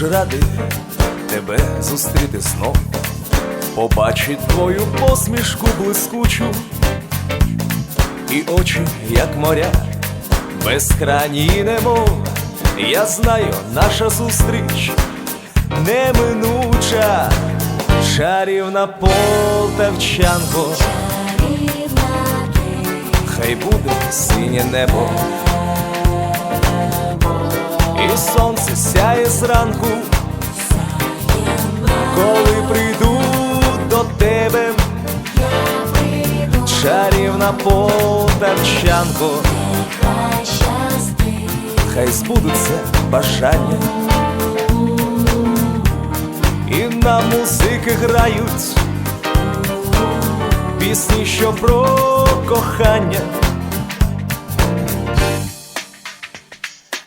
дуже радий тебе зустріти знов, побачить твою посмішку блискучу, і очі, як моря, безкрайні немов. Я знаю, наша зустріч неминуча, чарівна полтавчанко, хай буде синє небо. Сонце сяє зранку, коли прийду до тебе, чарівна полтавчанко, хай збудуться бажання, і на музики грають пісні, що про кохання.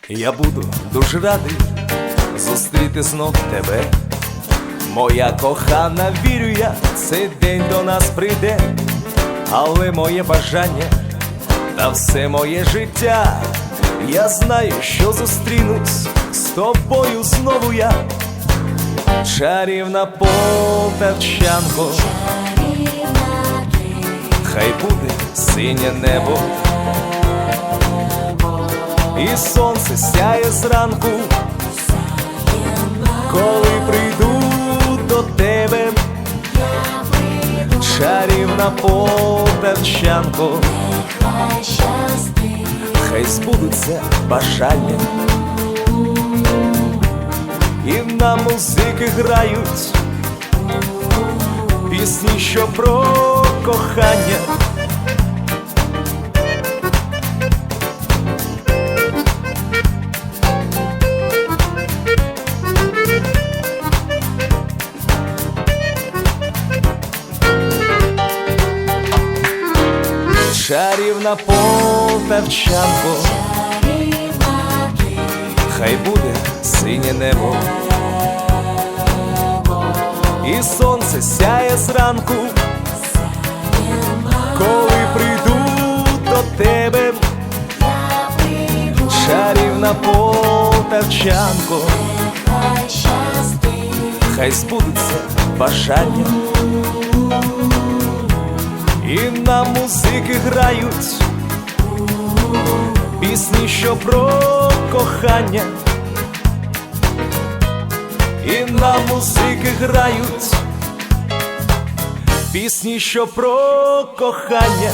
Я буду дуже радий зустріти знов тебе, моя кохана, вірю я, цей день до нас прийде, але моє бажання та все моє життя, я знаю, що зустрінусь з тобою знову я, чарівна полтавчанко, хай буде синє небо і сонце сяє зранку, коли прийду до тебе, чарівна полтавчанко, хай збудуться бажання, і на музики грають пісні, що про кохання. Чарівна полтавчанко, хай буде синє небо, і сонце сяє зранку, коли прийду до тебе, чарівна полтавчанко, хай збудуться бажання. І на музики грають. Пісні, що про кохання, і на музики грають. Пісні, що про кохання.